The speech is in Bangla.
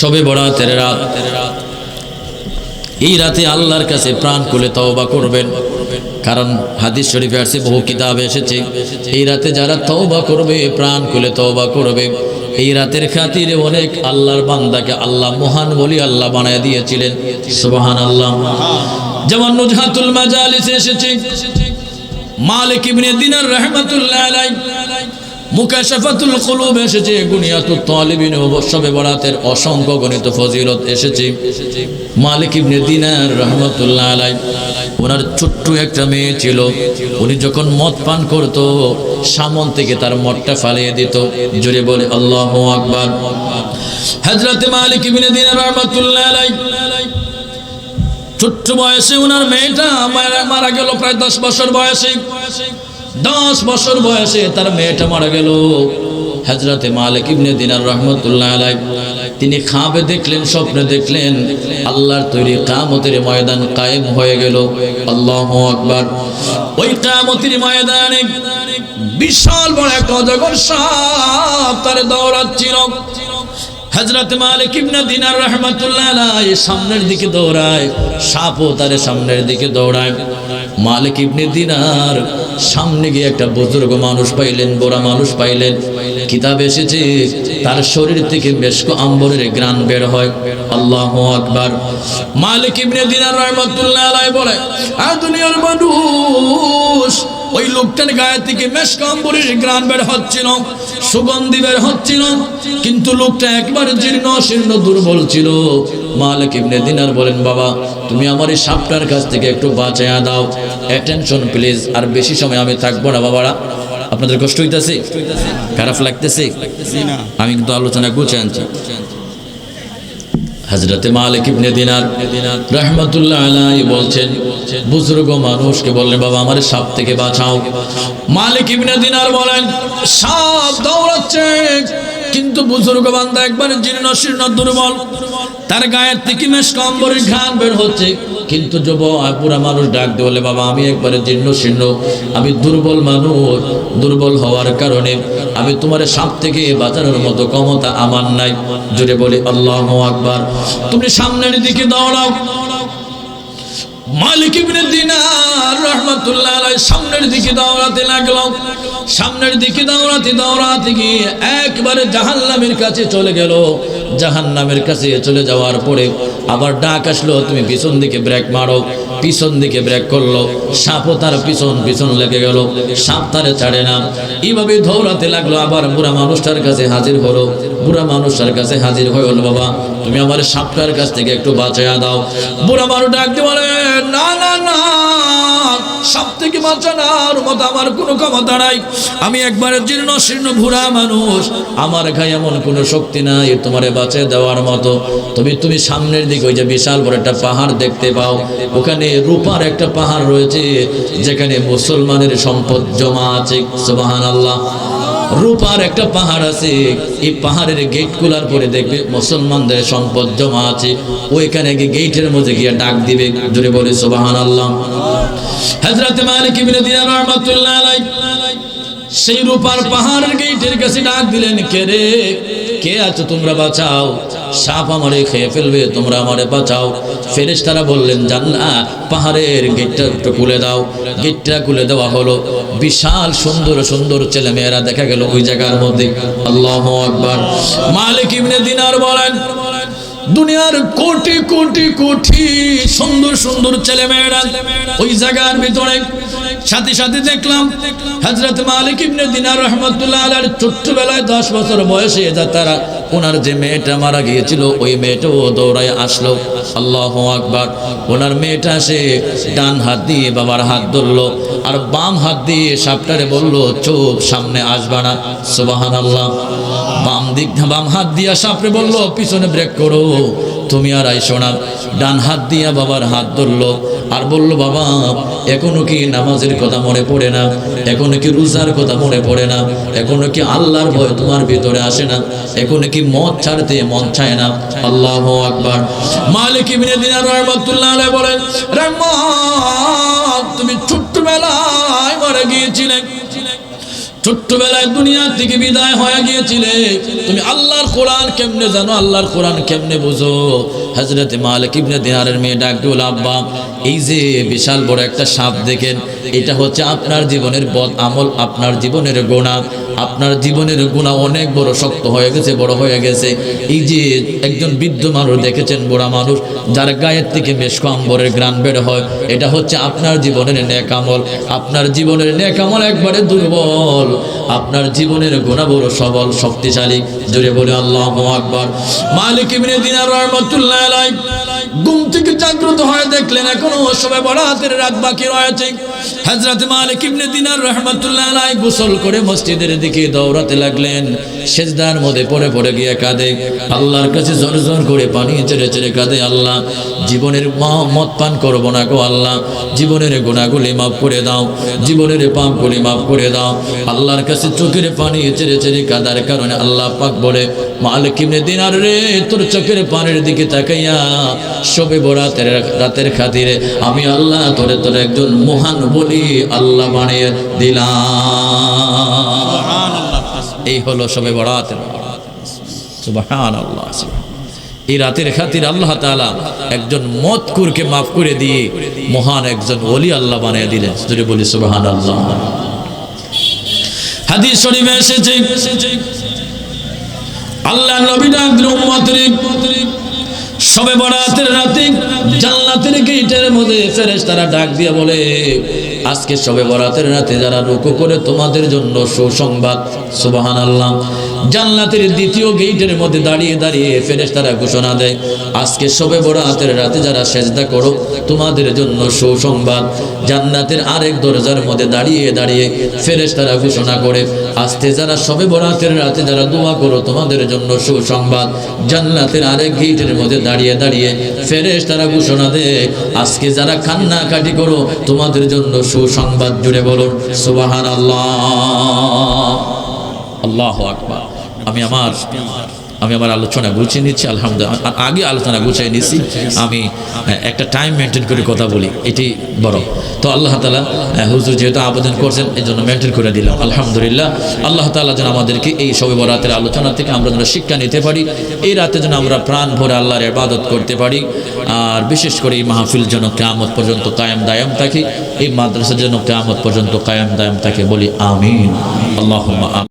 সবে রাত। এই রাতে আল্লাহর কাছে প্রাণ খুলে তওবা করবেন। কারণ হাদিস শরীফে আসছে বহু কিতাবে এসেছে। এই রাতে যারা তওবা করবে, প্রাণ খুলে তওবা করবে। এই রাতের খাতিরে অনেক আল্লাহর বান্দাকে আল্লাহ মহান বলি আল্লাহ বানায় দিয়েছিলেন। সুবহান আল্লাহ যেমন নুজহাতুল মাজালিস এসেছে। মালিক ইবনে দিনার রাহমাতুল্লাহ আলাইহি। মুকাশাফাতুল কুলুব এসেছে, গুনিয়াতুত তালিবিন সবে বরাতের অসংখ্য গণিত ফজিলত এসেছে। মালিক ইবনে দিনার রহমতুল্লাহ আলাই ওনার ছোট্ট একটা মেয়ে ছিল। উনি যখন মদ পান করত, সামন থেকে তার মদটা ফালিয়ে দিত। জোরে বলে, আল্লাহ আকবার। হজরতে মালিক ইবনে দিনার রহমতুল্লাহ আলাই ছোট্ট বয়সে ওনার মেয়েটা মারা গেল প্রায় দশ বছর বয়সে। দশ বছর বয়সে তার মেয়েটা মারা গেল। হজরতে মালিক ইবনে দিনার রহমতুল্লাহ আলাই তিনি খাবে দেখলেন, স্বপ্নে দেখলেন, আল্লাহর তৈরি কামতের ময়দান কায়েম হয়ে গেল। আল্লাহ আকবার। ওই কামতের ময়দানে বিশাল বড় একটা অজগর সাপ তার দৌড়াচ্ছিল। হজরত মালিক ইবনে দিনার রহমতুল্লাহ আলাই সামনের দিকে দৌড়ায়, সাপও তার সামনের দিকে দৌড়ায়। মালিক ইবনে দিনার, সামনে গিয়ে একটা বুজুর্গ মানুষ পাইলেন, বড় মানুষ পাইলেন। কিতাব এসেছে, তার শরীর থেকে বেশ আম্বরের গ্রান বের হয়। আল্লাহ আকবার। মালিক ইবনে দিনার রহমতুল্লাহ আলাই বলে আর দুনিয়ার মানুষ, ওই লোকটার গায়ে থেকে মেশকাম্বরের গ্রান বের হচ্ছিল সুগন্ধি বের হচ্ছিল কিন্তু লোকটা একবার জীর্ণ, শীর্ণ, দুর্বল ছিল। মালিক ইবনে দিনার বলেন, বাবা তুমি আমার এই সাপটার কাছ থেকে একটু বাঁচাইয়া দাও। অ্যাটেনশন প্লিজ আর বেশি সময় আমি থাকব না বাবারা। আপনাদের কষ্ট হইতেছে? খারাপ লাগতেছে? আমি কিন্তু আলোচনা গুছে আনছি। হজরতে মালিক ইবনে দিনার রহমতুল্লাহ আলাই বলছেন বুজুর্গ মানুষকে বললেন বাবা আমার সাপ থেকে বাঁচাও। মালিক ইবনে দিনার বলেন সাপ দৌড়াচ্ছে। কিন্তু বুজুর্গ বান্দা একবারে জীর্ণ শীর্ণ দুর্বল, তার গায়ের থেকে মেশ কম্বরের ঘ্রাণ বের হচ্ছে। কিন্তু যুব পুরা মানুষ ডাক দিয়ে বলে, বাবা, আমি একবারে জীর্ণ শীর্ণ আমি দুর্বল মানুষ, দুর্বল হওয়ার কারণে আমি তোমার সাপ থেকে বাঁচানোর মতো ক্ষমতা আমার নাই। জুড়ে বলি, আল্লাহ আকবার। তুমি সামনের দিকে দৌড়াও। মালিক ইবনে দিনার রহমাতুল্লাহ আলাই সামনের দিকে দৌড়াতে লাগল। সামনের দিকে দৌড়াতে দৌড়াতে গিয়ে একবারে জাহান্নামের কাছে চলে গেল। জাহান্নামের কাছে চলে যাওয়ার পরে আবার ডাক আসলো, তুমি পিছন দিকে ব্রেক মারো। পিছন দিকে ব্রেক করল। সাপও তার পিছন পিছন লেগে গেল। সাপ তারে ছাড়ে না। এইভাবে দৌড়াতে লাগল। আবার বুড়া মানুষটার কাছে হাজির হলো। বুড়া মানুষটার কাছে হাজির হয়ে হলো বাবা, তুমি আমার সাপটার কাছ থেকে একটু বাঁচাইয়া দাও। বুড়া মানুষ ডাকতে বলে, না না না আমার কোনো নাই। আমি একবারে জীর্ণ, শীর্ণ মানুষ। আমার এমন কোনো শক্তি নাই তোমারে দেওয়ার মতো। তুমি তুমি সামনের দিকে ওই যে বিশাল বড় একটা পাহাড় দেখতে পাও। ওখানে রূপার একটা পাহাড় রয়েছে, যেখানে মুসলমানের সম্পদ জমা আছে। রূপার একটা পাহাড় আছে। এই পাহাড়ের গেট খোলার পরে দেখবে মুসলমানদের সম্পদ জমা আছে। ওইখানে গিয়ে গেটের মধ্যে গিয়ে ডাক দিবে, জোরে বলে সোবাহান আল্লাহ হজরত মালিক ইবনে দিনার রহমাতুল্লাহ আলাই সেই রূপার পাহাড়ের গেটের কাছে ডাক দিলেন, কে রে? কে আছো তোমরা বাঁচাও? সাপ আমারে খেয়ে ফেলবে, তোমরা আমারে বাঁচাও। ফেরেশতারা বললেন জান্না পাহাড়ের গেটটা একটু খুলে দাও। গেটটা খুলে দেওয়া হলো। বিশাল, সুন্দর সুন্দর ছেলে মেয়েরা দেখা গেল ওই জায়গার মধ্যে। আল্লাহ আকবার। মালিক ইবনে দিনার বলেন, দুনিয়ার কোটি কোটি কোটি সুন্দর সুন্দর ছেলে মেয়েরা ওই জায়গার ভিতরে। সাথে সাথে দেখলাম হজরত মালিক ইবনে দিনার রহমতুল্লাহ আলার ছোট্টবেলায় দশ বছর বয়সে যা তারা ওনার যে মেয়েটা মারা গিয়েছিল, ওই মেয়েটাও দৌড়ায় আসলো। আল্লাহ আকবার। ওনার মেয়েটা সে ডান হাত দিয়ে বাবার হাত ধরলো আর বাম হাত দিয়ে সাপটারে বলল চোখ সামনে আসবা না। সুবাহান আল্লাহ বাম দিক, বাম হাত দিয়ে সাপড়ে বলল, পিছনে ব্রেক করো। তুমি আর আইসো না। ডান হাত দিয়া বাবার হাত ধরলো, আর বলল, বাবা, এখনও কি নামাজের কথা মনে পড়ে না? এখনও কি রোজার কথা মনে পড়ে না? এখনও কি আল্লাহর ভয় তোমার ভিতরে আসে না? এখনও কি মদ ছাড়তে মন চায় না? আল্লাহ আকবার। মালিক ইবনে দিনার রহমাতুল্লাহ আলাইহি বলেন, রহমান, তুমি গিয়েছিলে ছোট্টবেলায় দুনিয়া থেকে বিদায় হয়ে গিয়েছিলে। তুমি আল্লাহর কোরআন কেমনে জানো? আল্লাহর কোরআন কেমনে বুঝো? হজরতে মালিক ইবনে দেহারের মেয়ে ডাকডুল আব্বা, এই যে বিশাল বড় একটা সাপ দেখেন, এটা হচ্ছে আপনার জীবনের বদ আমল, আপনার জীবনের গোনা। আপনার জীবনের গুণা অনেক বড় শক্ত হয়ে গেছে, বড় হয়ে গেছে। এই যে একজন বৃদ্ধ মানুষ দেখেছেন, বুড়া মানুষ, যার গায়ের থেকে বেশ কম্বরের গ্রান বের হয়, এটা হচ্ছে আপনার জীবনের নেকামল আপনার জীবনের নেকামল একবারে দুর্বল। আপনার জীবনের গুণা বড় সবল, শক্তিশালী। জোরে বলে আল্লাহ আকবর। মালিক ইবনে দিনার রহমতুল্লাহ আলাই ঘুম থেকে জাগ্রত হয়ে দেখলেন, এখনও সবে বড় হাতের রাত বাকি রয়েছে হজরত মালিক ইবনে দিনার রহমতুল্লাহ আলাই গোসল করে মসজিদের দিকে দৌড়াতে লাগলেন। সেজদার মধ্যে পড়ে পড়ে গিয়ে কাঁদে। আল্লাহর কাছে জোর জোর করে পানি চেড়ে চেড়ে কাঁদে আল্লাহ। জীবনের মা- মদ পান করব না গো আল্লাহ। জীবনের গুণাগুলি মাফ করে দাও। জীবনের পাপগুলি মাফ করে দাও। আল্লাহর কাছে চোখের পানি চেড়ে চেড়ে কাদার কারণে আল্লাহ পাক বলে, মালিক ইবনে দিনার রে, তোর চোখের পানির দিকে তাকাইয়া সবে বরাতের রাতের খাতিরে আমি আল্লাহ তোরে তোর একজন মহান বলি আল্লাহ বানিয়ে দিলাম। এই হলো সবে বরাতের সুবহান আল্লাহ এই রাতের খাতির আল্লাহ তাআলা একজন মতকুরকে মাফ করে দিয়ে মহান একজন ওলি আল্লাহ বানিয়ে দিলেন। যদি বলি সুবাহান আল্লাহ হাদিস শরীফে এসেছে আল্লাহ নবী ডাক উম্মতের সবে বরাতের রাতে জান্নাতের গেটের মধ্যে ফেরেশতারা ডাক দিয়ে বলে, আজকে সবে বরাতের রাতে যারা রুকু করে তোমাদের জন্য সুসংবাদ, সুবহানাল্লাহ। জান্নাতের দ্বিতীয় গেটের মধ্যে দাঁড়িয়ে দাঁড়িয়ে ফেরেস তারা ঘোষণা দেয়, আজকে সবে বড় হাতের রাতে যারা সেজদা করো, তোমাদের জন্য সুসংবাদ। জান্নাতের আরেক দরজার মধ্যে দাঁড়িয়ে দাঁড়িয়ে ফেরেস তারা ঘোষণা করে, আজকে যারা সবে বড় হাতের রাতে যারা দোয়া করো, তোমাদের জন্য সুসংবাদ। জান্নাতের আরেক গেটের মধ্যে দাঁড়িয়ে দাঁড়িয়ে ফেরেশ তারা ঘোষণা দেয়, আজকে যারা কান্নাকাটি করো, তোমাদের জন্য সুসংবাদ। জুড়ে বলুন সুবাহান আল্লাহ আল্লাহ আকবার। আমি আমার আমি আমার আলোচনা গুছিয়ে নিচ্ছি, আলহামদুলিল্লাহ। আগে আলোচনা গুছিয়ে নিচ্ছি। আমি একটা টাইম মেনটেন করে কথা বলি। এটি বড়। তো আল্লাহ তালা হুজুর যেহেতু আবেদন করছেন এই জন্য মেনটেন করে দিলাম। আলহামদুলিল্লাহ, আল্লাহ তালা যেন আমাদেরকে এই সবে বরাতের আলোচনা থেকে আমরা যেন শিক্ষা নিতে পারি। এই রাতে যেন আমরা প্রাণ ভরে আল্লাহর ইবাদত করতে পারি। আর বিশেষ করে এই মাহফিল যেন কেয়ামত পর্যন্ত কায়েম দায়াম থাকে। এই মাদ্রাসা যেন কেয়ামত পর্যন্ত কায়েম দায়াম থাকে বলি আমিন। আল্লাহ